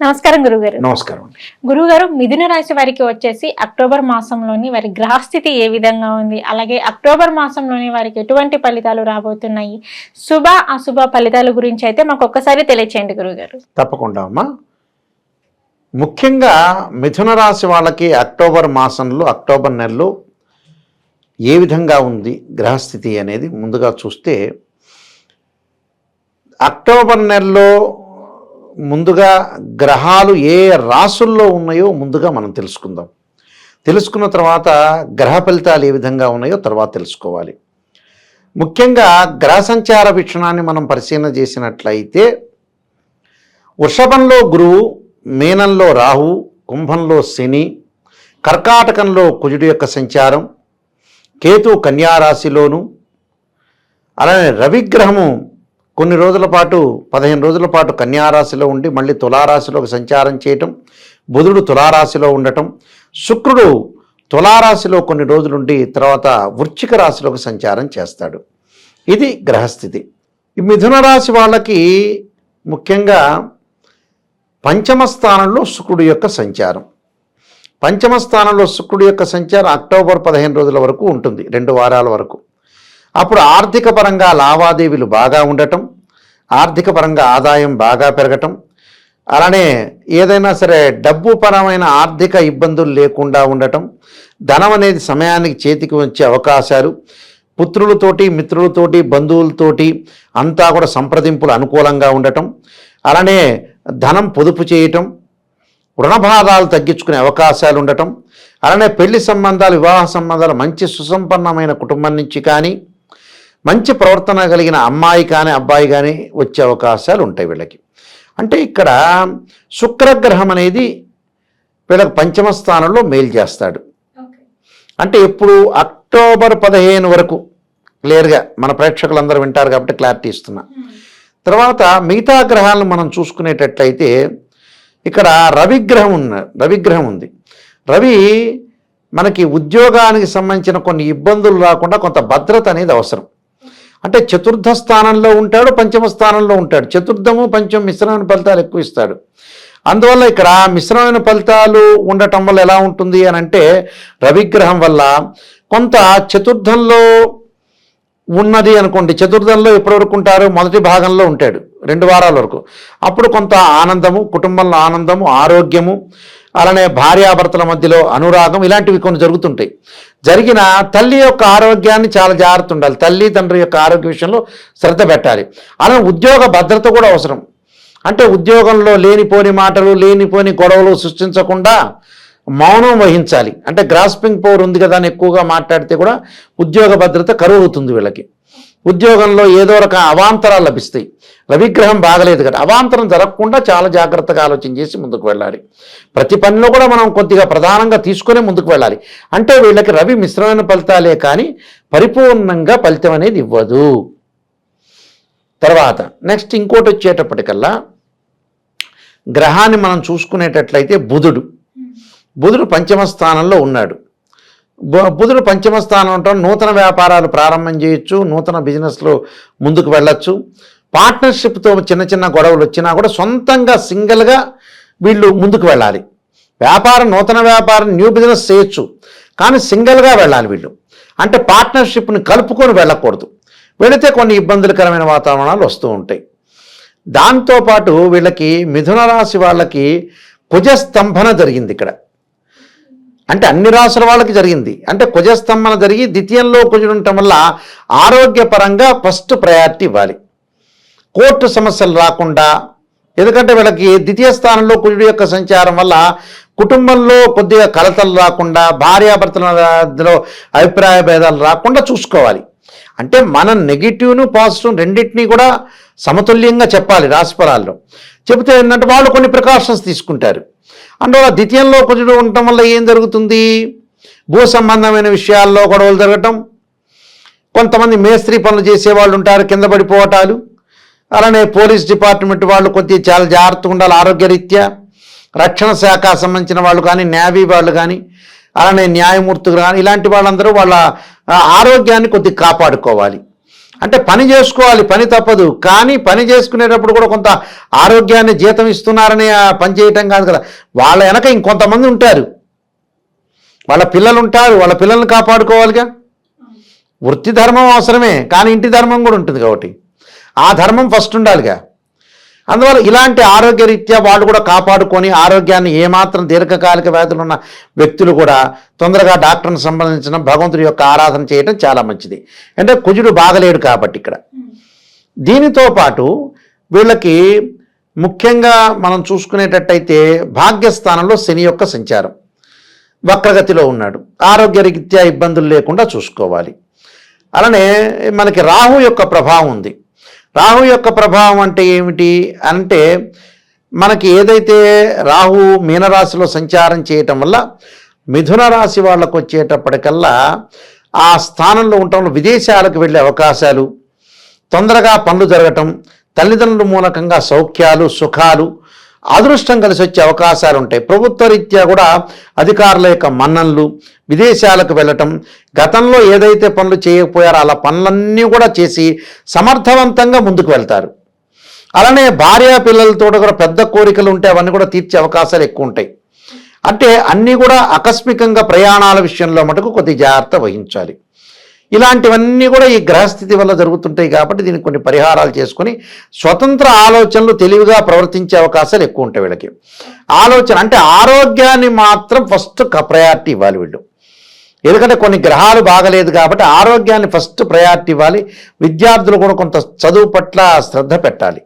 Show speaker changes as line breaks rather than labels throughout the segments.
నమస్కారం గురుగారు.
నమస్కారం
గురుగారు మిథున రాశి వారికి వచ్చేసి అక్టోబర్ మాసంలోని వారి గ్రహస్థితి ఏ విధంగా ఉంది? అలాగే అక్టోబర్ మాసంలోని వారికి ఎటువంటి ఫలితాలు రాబోతున్నాయి? శుభ అశుభ ఫలితాల గురించి అయితే మాకు ఒక్కసారి తెలియచేయండి గురుగారు.
తప్పకుండా అమ్మా. ముఖ్యంగా మిథున రాశి వాళ్ళకి అక్టోబర్ మాసంలో అక్టోబర్ నెలలో ఏ విధంగా ఉంది గ్రహస్థితి అనేది? ముందుగా చూస్తే అక్టోబర్ నెలలో ముందుగా గ్రహాలు ఏ రాసుల్లో ఉన్నాయో ముందుగా మనం తెలుసుకుందాం. తెలుసుకున్న తర్వాత గ్రహ ఫలితాలు ఏ విధంగా ఉన్నాయో తర్వాత తెలుసుకోవాలి. ముఖ్యంగా గ్రహ సంచార వీక్షణాన్ని మనం పరిశీలన చేసినట్లయితే వృషభంలో గురువు మీనంలో రాహు కుంభంలో శని కర్కాటకంలో కుజుడు యొక్క సంచారం కేతు కన్యారాశిలోను అలానే రవిగ్రహము కొన్ని రోజుల పాటు పదిహేను రోజుల పాటు కన్యారాశిలో ఉండి మళ్ళీ తులారాశిలోకి సంచారం చేయటం బుధుడు తులారాశిలో ఉండటం శుక్రుడు తులారాశిలో కొన్ని రోజులుండి తర్వాత వృశ్చిక రాశిలోకి సంచారం చేస్తాడు. ఇది గ్రహస్థితి. ఈ మిథున రాశి వాళ్ళకి ముఖ్యంగా పంచమ స్థానంలో శుక్రుడు యొక్క సంచారం. పంచమ స్థానంలో శుక్రుడు యొక్క సంచారం అక్టోబర్ పదిహేను రోజుల వరకు ఉంటుంది రెండు వారాల వరకు. అప్పుడు ఆర్థిక పరంగా లావాదేవీలు బాగా ఉండటం ఆర్థిక పరంగా ఆదాయం బాగా పెరగటం అలానే ఏదైనా సరే డబ్బు పరమైన ఆర్థిక ఇబ్బందులు లేకుండా ఉండటం ధనం అనేది సమయానికి చేతికి వచ్చే అవకాశాలు పుత్రులతోటి మిత్రులతోటి బంధువులతోటి అంతా కూడా సంప్రదింపులు అనుకూలంగా ఉండటం అలానే ధనం పొదుపు చేయటం రుణబాధాలు తగ్గించుకునే అవకాశాలు ఉండటం అలానే పెళ్ళి సంబంధాలు వివాహ సంబంధాలు మంచి సుసంపన్నమైన కుటుంబం నుంచి కానీ మంచి ప్రవర్తన కలిగిన అమ్మాయి కానీ అబ్బాయి కానీ వచ్చే అవకాశాలు ఉంటాయి వీళ్ళకి. అంటే ఇక్కడ శుక్రగ్రహం అనేది వీళ్ళకి పంచమ స్థానంలో మేలు చేస్తాడు. అంటే ఇప్పుడు అక్టోబర్ పదిహేను వరకు క్లియర్గా మన ప్రేక్షకులందరూ వింటారు కాబట్టి క్లారిటీ ఇస్తున్నా. తర్వాత మిగతా గ్రహాలను మనం చూసుకునేటట్లయితే ఇక్కడ రవిగ్రహం ఉన్న రవిగ్రహం ఉంది. రవి మనకి ఉద్యోగానికి సంబంధించిన కొన్ని ఇబ్బందులు రాకుండా కొంత భద్రత అనేది అవసరం. అంటే చతుర్థ స్థానంలో ఉంటాడు పంచమ స్థానంలో ఉంటాడు. చతుర్థము పంచమ మిశ్రమైన ఫలితాలు ఎక్కువ ఇస్తాడు. అందువల్ల ఇక్కడ మిశ్రమైన ఫలితాలు ఉండటం వల్ల ఎలా ఉంటుంది అని అంటే రవిగ్రహం వల్ల కొంత చతుర్థంలో ఉన్నది అనుకోండి చతుర్థంలో ఎప్పటివరకు ఉంటారు? మొదటి భాగంలో ఉంటాడు రెండు వారాల వరకు. అప్పుడు కొంత ఆనందము కుటుంబంలో ఆనందము ఆరోగ్యము అలానే భార్యాభర్తల మధ్యలో అనురాగం ఇలాంటివి కొన్ని జరుగుతుంటాయి. జరిగిన తల్లి యొక్క ఆరోగ్యాన్ని చాలా జాగ్రత్త ఉండాలి. తల్లి తండ్రి యొక్క ఆరోగ్య విషయంలో శ్రద్ధ పెట్టాలి. అలానే ఉద్యోగ భద్రత కూడా అవసరం. అంటే ఉద్యోగంలో లేనిపోని మాటలు లేనిపోని గొడవలు సృష్టించకుండా మౌనం వహించాలి. అంటే గ్రాస్పింగ్ పవర్ ఉంది కదా అని ఎక్కువగా మాట్లాడితే కూడా ఉద్యోగ భద్రత కరువు అవుతుంది వీళ్ళకి. ఉద్యోగంలో ఏదో రకం అవాంతరాలు లభిస్తాయి. రవిగ్రహం బాగలేదు కదా. అవాంతరం జరగకుండా చాలా జాగ్రత్తగా ఆలోచన చేసి ముందుకు వెళ్ళాలి. ప్రతి పనిలో కూడా మనం కొద్దిగా ప్రధానంగా తీసుకునే ముందుకు వెళ్ళాలి. అంటే వీళ్ళకి రవి మిశ్రమైన ఫలితాలే కానీ పరిపూర్ణంగా ఫలితం అనేది ఇవ్వదు. తర్వాత నెక్స్ట్ ఇంకోటి వచ్చేటప్పటికల్లా గ్రహాన్ని మనం చూసుకునేటట్లయితే బుధుడు. బుధుడు పంచమ స్థానంలో ఉన్నాడు. బుధుడు పంచమ స్థానం ఉండటం నూతన వ్యాపారాలు ప్రారంభం చేయొచ్చు. నూతన బిజినెస్లో ముందుకు వెళ్ళొచ్చు. పార్ట్నర్షిప్తో చిన్న చిన్న గొడవలు వచ్చినా కూడా సొంతంగా సింగిల్గా వీళ్ళు ముందుకు వెళ్ళాలి. వ్యాపారం నూతన వ్యాపారం న్యూ బిజినెస్ చేయొచ్చు. కానీ సింగిల్గా వెళ్ళాలి వీళ్ళు. అంటే పార్ట్నర్షిప్ని కలుపుకొని వెళ్ళకూడదు. వెళితే కొన్ని ఇబ్బందులకరమైన వాతావరణాలు వస్తూ ఉంటాయి. దాంతోపాటు వీళ్ళకి మిథున రాశి వాళ్ళకి కుజస్తంభన జరిగింది ఇక్కడ. అంటే అన్ని రాసుల వాళ్ళకి జరిగింది. అంటే కుజస్తంభన జరిగి ద్వితీయంలో కుజుడు ఉండటం వల్ల ఆరోగ్యపరంగా ఫస్ట్ ప్రయారిటీ ఇవ్వాలి. కోర్టు సమస్యలు రాకుండా ఎందుకంటే వీళ్ళకి ద్వితీయ స్థానంలో కుజుడు యొక్క సంచారం వల్ల కుటుంబంలో కొద్దిగా కలతలు రాకుండా భార్యాభర్తల మధ్యలో అభిప్రాయ భేదాలు రాకుండా చూసుకోవాలి. అంటే మన నెగిటివ్ను పాజిటివ్ రెండింటినీ కూడా సమతుల్యంగా చెప్పాలి రాశిఫలాల్లో. చెబితే ఏంటంటే వాళ్ళు కొన్ని ప్రికాషన్స్ తీసుకుంటారు. అందువల్ల ద్వితీయంలో కుజుడు ఉండటం వల్ల ఏం జరుగుతుంది? భూ సంబంధమైన విషయాల్లో గొడవలు జరగటం. కొంతమంది మేస్త్రి పనులు చేసేవాళ్ళు ఉంటారు కింద పడిపోవటాలు. అలానే పోలీస్ డిపార్ట్మెంట్ వాళ్ళు కొద్దిగా చాలా జాగ్రత్తగా ఉండాలి ఆరోగ్యరీత్యా. రక్షణ శాఖ సంబంధించిన వాళ్ళు కానీ నేవీ వాళ్ళు కానీ అలానే న్యాయమూర్తులు కానీ ఇలాంటి వాళ్ళందరూ వాళ్ళ ఆరోగ్యాన్ని కొద్దిగా కాపాడుకోవాలి. అంటే పని చేసుకోవాలి పని తప్పదు. కానీ పని చేసుకునేటప్పుడు కూడా కొంత ఆరోగ్యాన్ని జీతం ఇస్తున్నారని పని చేయటం కాదు కదా. వాళ్ళ వెనక ఇంకొంతమంది ఉంటారు. వాళ్ళ పిల్లలు ఉంటారు. వాళ్ళ పిల్లల్ని కాపాడుకోవాలిగా. వృత్తి ధర్మం అవసరమే. కానీ ఇంటి ధర్మం కూడా ఉంటుంది కాబట్టి. ఆ ధర్మం ఫస్ట్ ఉండాలిగా. అందువల్ల ఇలాంటి ఆరోగ్యరీత్యా వాళ్ళు కూడా కాపాడుకొని ఆరోగ్యాన్ని ఏమాత్రం దీర్ఘకాలిక వ్యాధులు ఉన్న వ్యక్తులు కూడా తొందరగా డాక్టర్ని సంబంధించిన భగవంతుడి యొక్క ఆరాధన చేయడం చాలా మంచిది. అంటే కుజుడు బాగలేడు కాబట్టి ఇక్కడ. దీనితో పాటు వీళ్ళకి ముఖ్యంగా మనం చూసుకునేటట్టయితే భాగ్యస్థానంలో శని యొక్క సంచారం. వక్రగతిలో ఉన్నాడు. ఆరోగ్యరీత్యా ఇబ్బందులు లేకుండా చూసుకోవాలి. అలానే మనకి రాహు యొక్క ప్రభావం ఉంది. రాహు యొక్క ప్రభావం అంటే ఏమిటి అంటే మనకి ఏదైతే రాహు మీనరాశిలో సంచారం చేయటం వల్ల మిథున రాశి వాళ్ళకు వచ్చేటప్పటికల్లా ఆ స్థానంలో ఉండటంలో విదేశాలకు వెళ్ళే అవకాశాలు తొందరగా పనులు జరగటం తల్లిదండ్రుల మూలకంగా సౌఖ్యాలు సుఖాలు అదృష్టం కలిసి వచ్చే అవకాశాలు ఉంటాయి ప్రభుత్వ రీత్యా కూడా అధికారుల యొక్క మన్ననలు విదేశాలకు వెళ్ళటం గతంలో ఏదైతే పనులు చేయకపోయారో అలా పనులన్నీ కూడా చేసి సమర్థవంతంగా ముందుకు వెళ్తారు. అలానే భార్య పిల్లలతో కూడా పెద్ద కోరికలు ఉంటే అవన్నీ కూడా తీర్చే అవకాశాలు ఎక్కువ ఉంటాయి అంటే అన్నీ కూడా ఆకస్మికంగా ప్రయాణాల విషయంలో మటుకు కొద్ది జాగ్రత్త వహించాలి. ఇలాంటివన్నీ కూడా ఈ గ్రహస్థితి వల్ల జరుగుతుంటాయి కాబట్టి దీనికి కొన్ని పరిహారాలు చేసుకొని స్వతంత్ర ఆలోచనలు తెలివిగా ప్రవర్తించే అవకాశాలు ఎక్కువ ఉంటాయి వీళ్ళకి. ఆలోచన అంటే ఆరోగ్యాన్ని మాత్రం ఫస్ట్ ప్రయారిటీ ఇవ్వాలి వీళ్ళు. ఎందుకంటే కొన్ని గ్రహాలు బాగలేదు కాబట్టి ఆరోగ్యాన్ని ఫస్ట్ ప్రయారిటీ ఇవ్వాలి. విద్యార్థులు కూడా కొంత చదువు పట్ల శ్రద్ధ పెట్టాలి.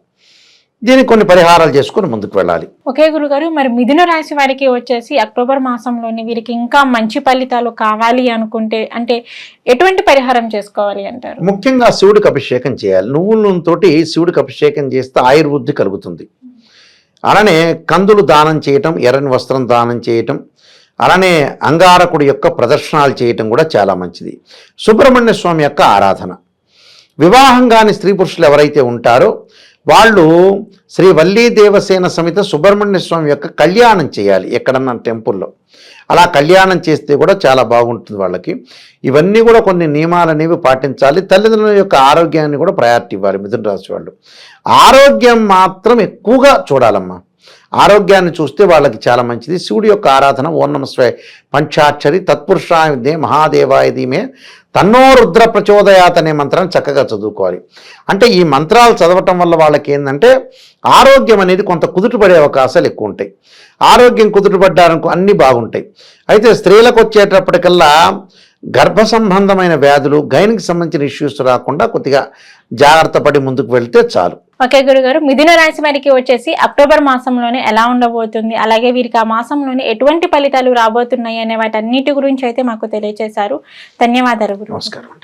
దీనికి కొన్ని పరిహారాలు చేసుకొని ముందుకు వెళ్ళాలి.
ఓకే గురుగారు మరి మిథున రాశి వారికి వచ్చేసి అక్టోబర్ మాసంలోని వీరికి ఇంకా మంచి ఫలితాలు కావాలి అనుకుంటే అంటే ఎటువంటి పరిహారం చేసుకోవాలి అంటారు?
ముఖ్యంగా శివుడికి అభిషేకం చేయాలి. నువ్వుల నూనెతోటి శివుడికి అభిషేకం చేస్తే ఆయుర్వృద్ధి కలుగుతుంది. అలానే కందులు దానం చేయటం ఎర్రని వస్త్రం దానం చేయటం అలానే అంగారకుడి యొక్క ప్రదర్శనాలు చేయటం కూడా చాలా మంచిది. సుబ్రహ్మణ్య స్వామి యొక్క ఆరాధన. వివాహం కాని స్త్రీ పురుషులు ఎవరైతే ఉంటారో వాళ్ళు శ్రీ వల్లీ దేవసేన సమిత సుబ్రహ్మణ్య స్వామి యొక్క కళ్యాణం చేయాలి ఎక్కడన్నా టెంపుల్లో. అలా కళ్యాణం చేస్తే కూడా చాలా బాగుంటుంది వాళ్ళకి. ఇవన్నీ కూడా కొన్ని నియమాలు అనేవి పాటించాలి. తల్లిదండ్రుల యొక్క ఆరోగ్యాన్ని కూడా ప్రయారిటీ ఇవ్వాలి మిథున రాశి వాళ్ళు. ఆరోగ్యం మాత్రం ఎక్కువగా చూడాలమ్మా. ఆరోగ్యాన్ని చూస్తే వాళ్ళకి చాలా మంచిది. శివుడి యొక్క ఆరాధన ఓం నమ శివాయ పంచాక్షరి తత్పురుషాయ విద్యే మహాదేవాయ తన్నో రుద్ర ప్రచోదయాత్ అనే మంత్రాన్ని చక్కగా చదువుకోవాలి. అంటే ఈ మంత్రాలు చదవటం వల్ల వాళ్ళకి ఏంటంటే ఆరోగ్యం అనేది కొంత కుదుటపడే అవకాశాలు ఎక్కువ ఉంటాయి ఆరోగ్యం కుదుటపడ్డారనుకో అన్నీ బాగుంటాయి. అయితే స్త్రీలకు వచ్చేటప్పటికల్లా గర్భ సంబంధమైన వ్యాధులు గైనికి సంబంధించిన ఇష్యూస్ రాకుండా కొద్దిగా జాగ్రత్త పడి ముందుకు వెళ్తే చాలు.
ఓకే గురుగారు మిథున రాశి వారికి వచ్చేసి అక్టోబర్ మాసంలోనే ఎలా ఉండబోతుంది? అలాగే వీరికి ఆ మాసంలోనే ఎటువంటి ఫలితాలు రాబోతున్నాయి అనే వాటన్నిటి గురించి అయితే మాకు తెలియజేశారు ధన్యవాదాలు గురు
నమస్కారం.